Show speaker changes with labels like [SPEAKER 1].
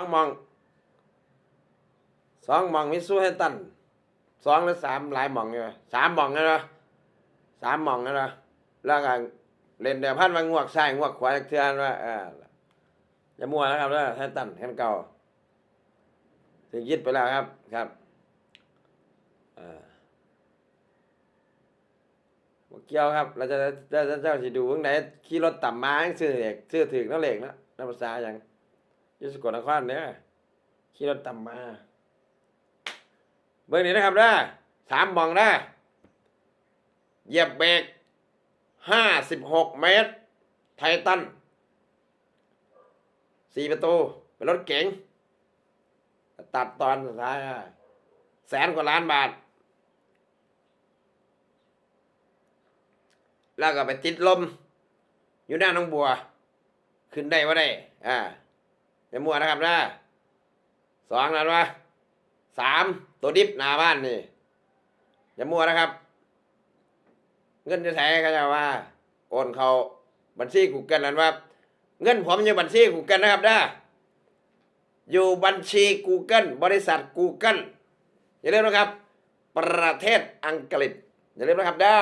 [SPEAKER 1] องมองสองมองมิสู้ให้ตันสองหรือสามหลายมองอยู่สามมองนะนะสามมองนะนะแล้วก็เล่นเดี๋ยวพันมางวกซ้ายงวกขวาเทือนว่าเอออย่ามัวนะครับเด้อให้ตันให้เก่า ถึงยึดไปแล้วครับครับเออบ่เกี่ยวครับ เราจะจะจะเจ้าสิดูว่าไหนขี่รถต่ำมาซื้อเหล็กซื้อถึกนั่นเหล็กนะนับภาษาอย่าง ยุสกลนครเนี่ยขี่รถต่ำมา เบื้องนี้นะครับนะสามบองนะเหยียบเบรกห้าสิบหกเมตร ไททันสี่ประตู เป็นรถเก๋ง ตัดตอนสุดท้ายแสนกว่าล้านบาท แล้วก็ไปติดลม อยู่หน้าน้องบัว ขึ้นได้ว่าได้ อ่า อย่มัวนะครับนะสองนั้นวะสามตัวดิฟหน้าบ้านนี่อย่ามัวนะครับ เงินจะใช้เขาจะว่า โอนเขาบัญชีกูเกิลนั้นว่า เงินผมอยู่บัญชีกูเกิลนะครับนะอยู่บัญชี Google บริษัท Google อย่าลืมนะครับ ประเทศอังกฤษอย่าลืมนะครับด้า